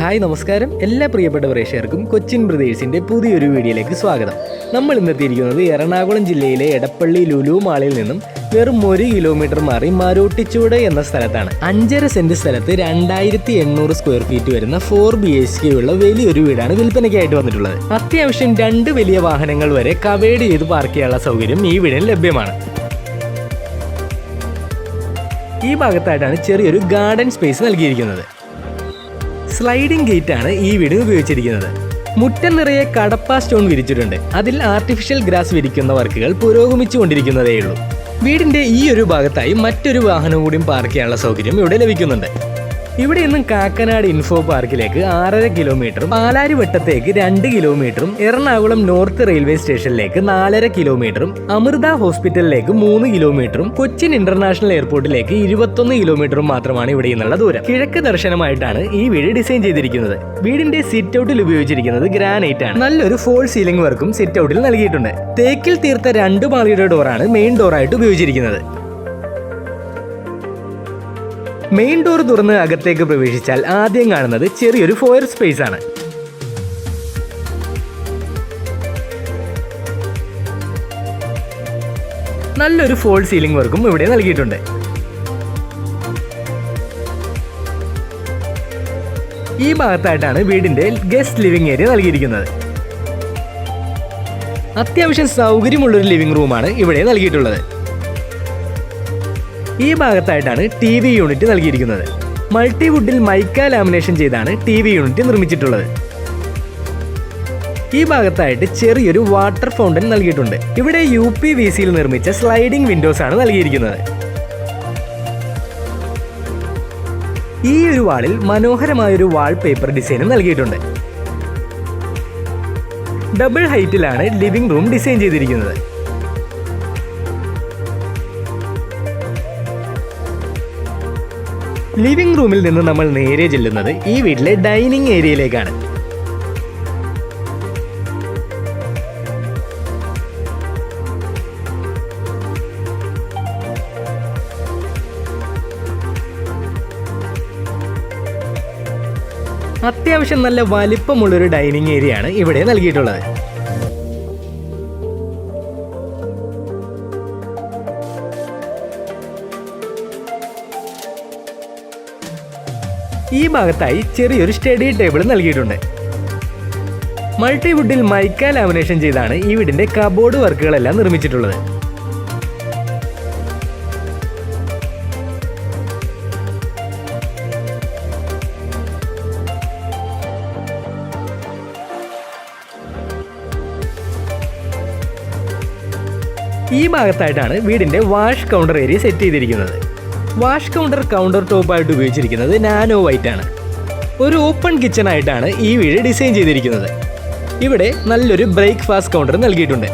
Hi നമസ്കാരം. എല്ലാ പ്രിയപ്പെട്ട പ്രേക്ഷകർക്കും കൊച്ചിൻ ബ്രദേഴ്സിന്റെ പുതിയൊരു വീഡിയോയിലേക്ക് സ്വാഗതം. നമ്മൾ ഇന്നെത്തിയിരിക്കുന്നത് എറണാകുളം ജില്ലയിലെ എടപ്പള്ളി ലുലു മാളിൽ നിന്നും വെറും ഒരു കിലോമീറ്റർ മാറി മരോട്ടിച്ചൂട് എന്ന സ്ഥലത്താണ്. അഞ്ചര സെന്റ് സ്ഥലത്ത് രണ്ടായിരത്തി എണ്ണൂറ് സ്ക്വയർ ഫീറ്റ് വരുന്ന ഫോർ ബി എച്ച് കെ ഉള്ള വലിയൊരു വീടാണ് വിൽപ്പനയ്ക്കായിട്ട് വന്നിട്ടുള്ളത്. അത്യാവശ്യം രണ്ട് വലിയ വാഹനങ്ങൾ വരെ കവേഡ് ചെയ്ത് പാർക്ക് ചെയ്യാനുള്ള സൗകര്യം ഈ വീടിന് ലഭ്യമാണ്. ഈ ഭാഗത്തായിട്ടാണ് ചെറിയൊരു ഗാർഡൻ സ്പേസ് നൽകിയിരിക്കുന്നത്. സ്ലൈഡിംഗ് ഗേറ്റ് ആണ് ഈ വീട് ഉപയോഗിച്ചിരിക്കുന്നത്. മുറ്റ നിറയെ കടപ്പ സ്റ്റോൺ വിരിച്ചിട്ടുണ്ട്. അതിൽ ആർട്ടിഫിഷ്യൽ ഗ്രാസ് വിരിക്കുന്ന വർക്കുകൾ പുരോഗമിച്ചുകൊണ്ടിരിക്കുന്നതേയുള്ളൂ. വീടിന്റെ ഈ ഒരു ഭാഗത്തായി മറ്റൊരു വാഹനം കൂടിയും പാർക്ക് ചെയ്യാനുള്ള സൗകര്യം ഇവിടെ ലഭിക്കുന്നുണ്ട്. ഇവിടെ നിന്നും കാക്കനാട് ഇൻഫോ പാർക്കിലേക്ക് ആറര കിലോമീറ്ററും പാലാരിവട്ടത്തേക്ക് രണ്ട് കിലോമീറ്ററും എറണാകുളം നോർത്ത് റെയിൽവേ സ്റ്റേഷനിലേക്ക് നാലര കിലോമീറ്ററും അമൃത ഹോസ്പിറ്റലിലേക്ക് മൂന്ന് കിലോമീറ്ററും കൊച്ചിൻ ഇന്റർനാഷണൽ എയർപോർട്ടിലേക്ക് ഇരുപത്തൊന്ന് കിലോമീറ്ററും മാത്രമാണ് ഇവിടെ നിന്നുള്ള ദൂരം. കിഴക്ക് ദർശനമായിട്ടാണ് ഈ വീട് ഡിസൈൻ ചെയ്തിരിക്കുന്നത്. വീടിന്റെ സിറ്റ് ഔട്ടിൽ ഉപയോഗിച്ചിരിക്കുന്നത് ഗ്രാനൈറ്റ് ആണ്. നല്ലൊരു ഫോൾ സീലിംഗ് വർക്കും സിറ്റ് ഔട്ടിൽ നൽകിയിട്ടുണ്ട്. തേക്കിൽ തീർത്ത രണ്ട് പാളിയുടെ ഡോറാണ് മെയിൻ ഡോറായിട്ട് ഉപയോഗിച്ചിരിക്കുന്നത്. മെയിൻ ഡോർ തുറന്ന് അകത്തേക്ക് പ്രവേശിച്ചാൽ ആദ്യം കാണുന്നത് ചെറിയൊരു ഫോയർ സ്പേസ് ആണ്. നല്ലൊരു ഫോൾ സീലിംഗ് വർക്കും ഇവിടെ നൽകിയിട്ടുണ്ട്. ഈ ഭാഗത്തായിട്ടാണ് വീടിന്റെ ഗസ്റ്റ് ലിവിംഗ് ഏരിയ നൽകിയിരിക്കുന്നത്. അത്യാവശ്യം സൗകര്യമുള്ളൊരു ലിവിംഗ് റൂമാണ് ഇവിടെ നൽകിയിട്ടുള്ളത്. ഈ ഭാഗത്തായിട്ടാണ് ടി വി യൂണിറ്റ് നൽകിയിരിക്കുന്നത്. മൾട്ടിവുഡിൽ മൈക്ക ലാമിനേഷൻ ചെയ്താണ് ടി വി യൂണിറ്റ് നിർമ്മിച്ചിട്ടുള്ളത്. ഈ ഭാഗത്തായിട്ട് ചെറിയൊരു വാട്ടർ ഫൗണ്ടൻ നൽകിയിട്ടുണ്ട്. ഇവിടെ യു പി വി സിയിൽ നിർമ്മിച്ച സ്ലൈഡിംഗ് വിൻഡോസ് ആണ് നൽകിയിരിക്കുന്നത്. ഈ ഒരു വാളിൽ മനോഹരമായൊരു വാൾ പേപ്പർ ഡിസൈനും നൽകിയിട്ടുണ്ട്. ഡബിൾ ഹൈറ്റിലാണ് ലിവിംഗ് റൂം ഡിസൈൻ ചെയ്തിരിക്കുന്നത്. ലിവിംഗ് റൂമിൽ നിന്ന് നമ്മൾ നേരെ ചെല്ലുന്നത് ഈ വീട്ടിലെ ഡൈനിങ് ഏരിയയിലേക്കാണ്. അത്യാവശ്യം നല്ല വലിപ്പമുള്ളൊരു ഡൈനിങ് ഏരിയ ആണ് ഇവിടെ നൽകിയിട്ടുള്ളത്. ഈ ഭാഗത്തായി ചെറിയൊരു സ്റ്റഡി ടേബിൾ നൽകിയിട്ടുണ്ട്. മൾട്ടിവുഡിൽ മൈക്ക ലാമിനേഷൻ ചെയ്താണ് ഈ വീടിന്റെ കബോർഡ് വർക്കുകളെല്ലാം നിർമ്മിച്ചിട്ടുള്ളത്. ഈ ഭാഗത്തായിട്ടാണ് വീടിന്റെ വാഷ് കൗണ്ടർ ഏരിയ സെറ്റ് ചെയ്തിരിക്കുന്നത്. വാഷ് കൗണ്ടർ കൗണ്ടർ ടോപ്പായിട്ട് ഉപയോഗിച്ചിരിക്കുന്നത് നാനോ വൈറ്റ് ആണ്. ഒരു ഓപ്പൺ കിച്ചൺ ആയിട്ടാണ് ഈ വീട് ഡിസൈൻ ചെയ്തിരിക്കുന്നത്. ഇവിടെ നല്ലൊരു ബ്രേക്ക്ഫാസ്റ്റ് കൗണ്ടർ നൽകിയിട്ടുണ്ട്.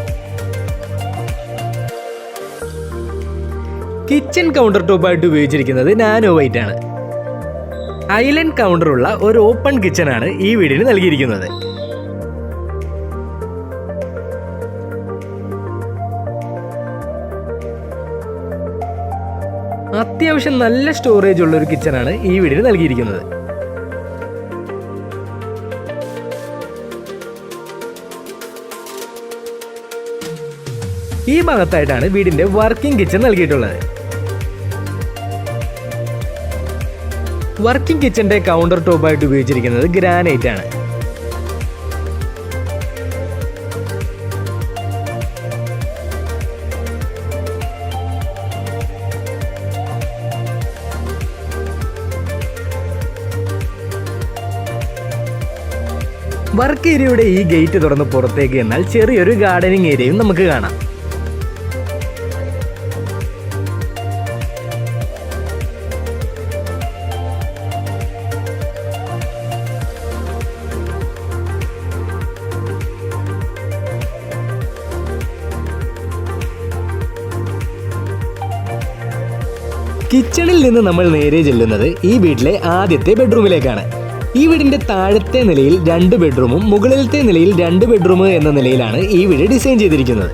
കിച്ചൺ കൗണ്ടർ ടോപ്പായിട്ട് ഉപയോഗിച്ചിരിക്കുന്നത് നാനോ വൈറ്റ് ആണ്. ഐലൻഡ് കൗണ്ടറുള്ള ഒരു ഓപ്പൺ കിച്ചൺ ആണ് ഈ വീടിന് നൽകിയിരിക്കുന്നത്. അത്യാവശ്യം നല്ല സ്റ്റോറേജ് ഉള്ള ഒരു കിച്ചണാണ് ഈ വീടിന് നൽകിയിരിക്കുന്നത്. ഈ ഭാഗത്തായിട്ടാണ് വീടിന്റെ വർക്കിംഗ് കിച്ചൺ നൽകിയിട്ടുള്ളത്. വർക്കിംഗ് കിച്ചന്റെ കൗണ്ടർ ടോപ്പായിട്ട് ഉപയോഗിച്ചിരിക്കുന്നത് ഗ്രാനൈറ്റ് ആണ്. വർക്ക് ഏരിയയുടെ ഈ ഗേറ്റ് തുറന്ന് പുറത്തേക്ക് എന്നാൽ ചെറിയൊരു ഗാർഡനിങ് ഏരിയയും നമുക്ക് കാണാം. കിച്ചണിൽ നിന്ന് നമ്മൾ നേരെ ചെല്ലുന്നത് ഈ വീട്ടിലെ ആദ്യത്തെ ബെഡ്റൂമിലേക്കാണ് ഈ വീടിന്റെ താഴത്തെ നിലയിൽ രണ്ട് ബെഡ്റൂമും മുകളിലത്തെ നിലയിൽ രണ്ട് ബെഡ്റൂം എന്ന നിലയിലാണ് ഈ വീട് ഡിസൈൻ ചെയ്തിരിക്കുന്നത്.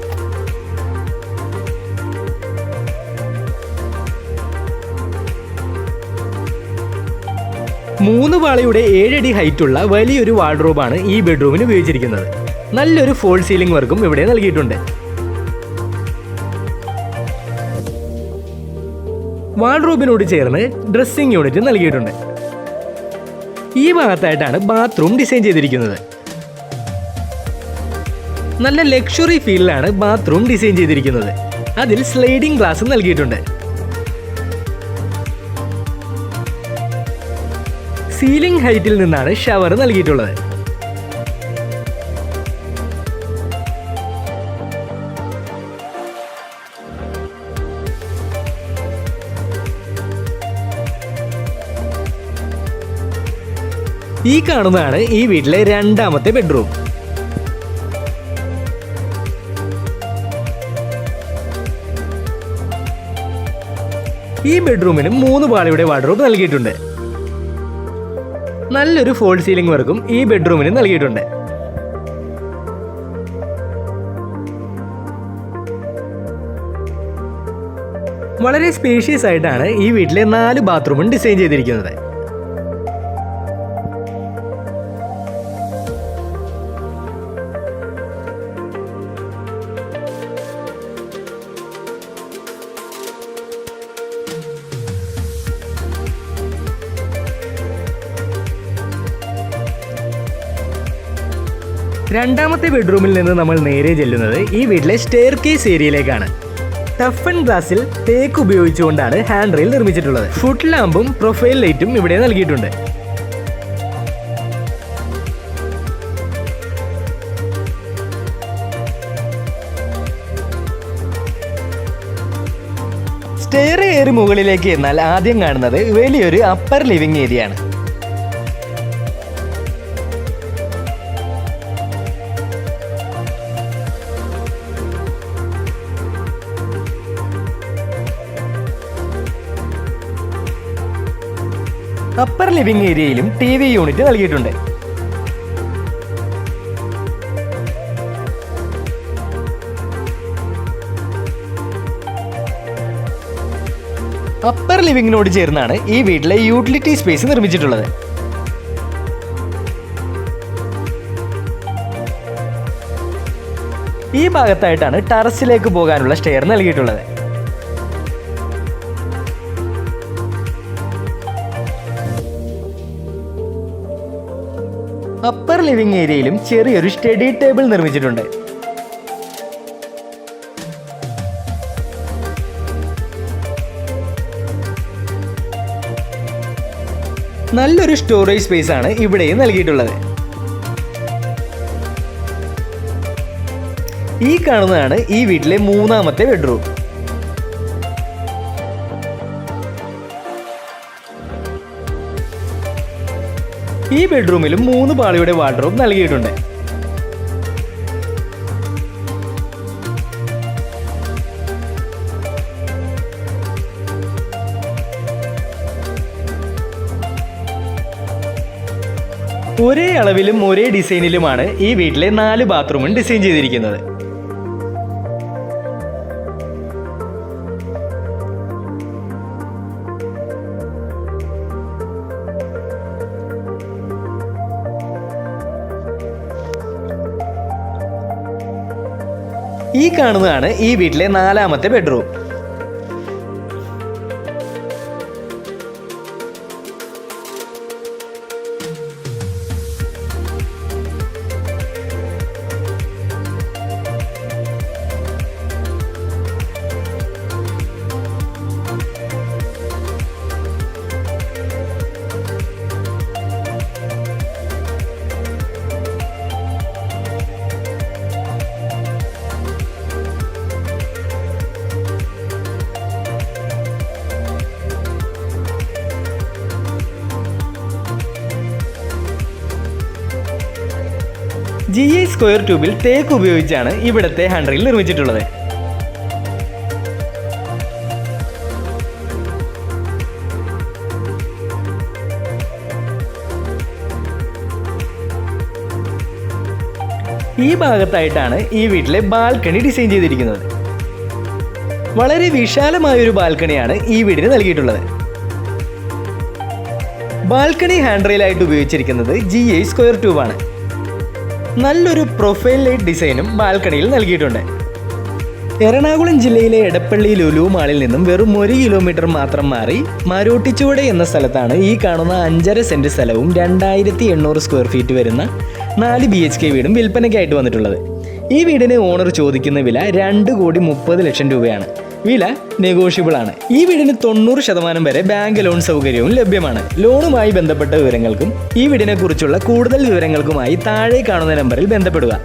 മൂന്ന് പാളയുടെ ഏഴടി ഹൈറ്റുള്ള വലിയൊരു വാർഡ്രോബാണ് ഈ ബെഡ്റൂമിന് ഉപയോഗിച്ചിരിക്കുന്നത്. നല്ലൊരു ഫോൾ സീലിംഗ് വർക്കും ഇവിടെ നൽകിയിട്ടുണ്ട്. വാർഡ്രോബിനോട് ചേർന്ന് ഡ്രസ്സിംഗ് യൂണിറ്റ് നൽകിയിട്ടുണ്ട്. ഈ ഭാഗത്തായിട്ടാണ് ബാത്റൂം ഡിസൈൻ ചെയ്തിരിക്കുന്നത്. നല്ല ലക്ഷറി ഫീലിലാണ് ബാത്റൂം ഡിസൈൻ ചെയ്തിരിക്കുന്നത്. അതിൽ സ്ലൈഡിംഗ് ഗ്ലാസ് നൽകിയിട്ടുണ്ട്. സീലിംഗ് ഹൈറ്റിൽ നിന്നാണ് ഷവർ നൽകിയിട്ടുള്ളത്. ഈ കാണുന്നതാണ് ഈ വീട്ടിലെ രണ്ടാമത്തെ ബെഡ്റൂം ഈ ബെഡ്റൂമിന് മൂന്ന് പാളിയുടെ വാർഡ്രോബ് നൽകിയിട്ടുണ്ട്. നല്ലൊരു ഫോൾ സീലിംഗ് വർക്കും ഈ ബെഡ്റൂമിന് നൽകിയിട്ടുണ്ട്. വളരെ സ്പേഷ്യസ് ആയിട്ടാണ് ഈ വീട്ടിലെ നാല് ബാത്റൂമും ഡിസൈൻ ചെയ്തിരിക്കുന്നത്. രണ്ടാമത്തെ ബെഡ്റൂമിൽ നിന്ന് നമ്മൾ നേരെ ചെല്ലുന്നത് ഈ വീട്ടിലെ സ്റ്റെയർ കേസ് ഏരിയയിലേക്കാണ് ടഫൻ ഗ്ലാസിൽ തേക്ക് ഉപയോഗിച്ചുകൊണ്ടാണ് ഹാൻഡ് റെയിൽ നിർമ്മിച്ചിട്ടുള്ളത്. ഫുഡ് ലാമ്പും പ്രൊഫൈൽ ലൈറ്റും ഇവിടെ നൽകിയിട്ടുണ്ട്. സ്റ്റെയർ ഏറി മുകളിലേക്ക് എന്നാൽ ആദ്യം കാണുന്നത് വലിയൊരു അപ്പർ ലിവിംഗ് ഏരിയ ആണ്. അപ്പർ ലിവിംഗ് ഏരിയയിലും ടി വി യൂണിറ്റ് നൽകിയിട്ടുണ്ട്. അപ്പർ ലിവിംഗിനോട് ചേർന്നാണ് ഈ വീട്ടിലെ യൂട്ടിലിറ്റി സ്പേസ് നിർമ്മിച്ചിട്ടുള്ളത്. ഈ ഭാഗത്തായിട്ടാണ് ടെറസിലേക്ക് പോകാനുള്ള സ്റ്റെയർ നൽകിയിട്ടുള്ളത്. അപ്പർ ലിവിംഗ് ഏരിയയിലും ചെറിയൊരു സ്റ്റഡി ടേബിൾ നിർമ്മിച്ചിട്ടുണ്ട്. നല്ലൊരു സ്റ്റോറേജ് സ്പേസ് ആണ് ഇവിടെയും നൽകിയിട്ടുള്ളത്. ഈ കാണുന്നതാണ് ഈ വീട്ടിലെ മൂന്നാമത്തെ ബെഡ്റൂം ഈ ബെഡ്റൂമിലും മൂന്ന് പാളിയുടെ വാർഡ്രോബ് നൽകിയിട്ടുണ്ട്. ഒരേ അളവിലും ഒരേ ഡിസൈനിലുമാണ് ഈ വീട്ടിലെ നാല് ബാത്റൂമും ഡിസൈൻ ചെയ്തിരിക്കുന്നത്. ഈ കാണുന്നതാണ് ഈ വീട്ടിലെ നാലാമത്തെ ബെഡ്റൂം സ്ക്വയർ ട്യൂബിൽ തേക്ക് ഉപയോഗിച്ചാണ് ഇവിടുത്തെ ഹാൻഡ്രിൽ നിർമ്മിച്ചിട്ടുള്ളത്. ഈ ഭാഗത്തായിട്ടാണ് ഈ വീട്ടിലെ ബാൽക്കണി ഡിസൈൻ ചെയ്തിരിക്കുന്നത്. വളരെ വിശാലമായ ഒരു ബാൽക്കണിയാണ് ഈ വീടിന് നൽകിയിട്ടുള്ളത്. ബാൽക്കണി ഹാൻഡ് റെയിലായിട്ട് ഉപയോഗിച്ചിരിക്കുന്നത് ജി ഐ സ്ക്വയർ ട്യൂബാണ് നല്ലൊരു പ്രൊഫൈൽ ലൈറ്റ് ഡിസൈനും ബാൽക്കണിയിൽ നൽകിയിട്ടുണ്ട്. എറണാകുളം ജില്ലയിലെ എടപ്പള്ളി ലുലു മാളിൽ നിന്നും വെറും ഒരു കിലോമീറ്റർ മാത്രം മാറി മാരോട്ടിച്ചുവട എന്ന സ്ഥലത്താണ് ഈ കാണുന്ന അഞ്ചര സെന്റ് സ്ഥലവും രണ്ടായിരത്തി എണ്ണൂറ് സ്ക്വയർ ഫീറ്റ് വരുന്ന നാല് ബി എച്ച് കെ വീടും വിൽപ്പനയ്ക്കായിട്ട് വന്നിട്ടുള്ളത്. ഈ വീടിന് ഓണർ ചോദിക്കുന്ന വില രണ്ട് കോടി മുപ്പത് ലക്ഷം രൂപയാണ്. വില നെഗോഷ്യബിൾ ആണ്. ഈ വീടിന് തൊണ്ണൂറ് ശതമാനം വരെ ബാങ്ക് ലോൺ സൗകര്യവും ലഭ്യമാണ്. ലോണുമായി ബന്ധപ്പെട്ട വിവരങ്ങൾക്കും ഈ വീടിനെ കുറിച്ചുള്ള കൂടുതൽ വിവരങ്ങൾക്കുമായി താഴെ കാണുന്ന നമ്പറിൽ ബന്ധപ്പെടുക.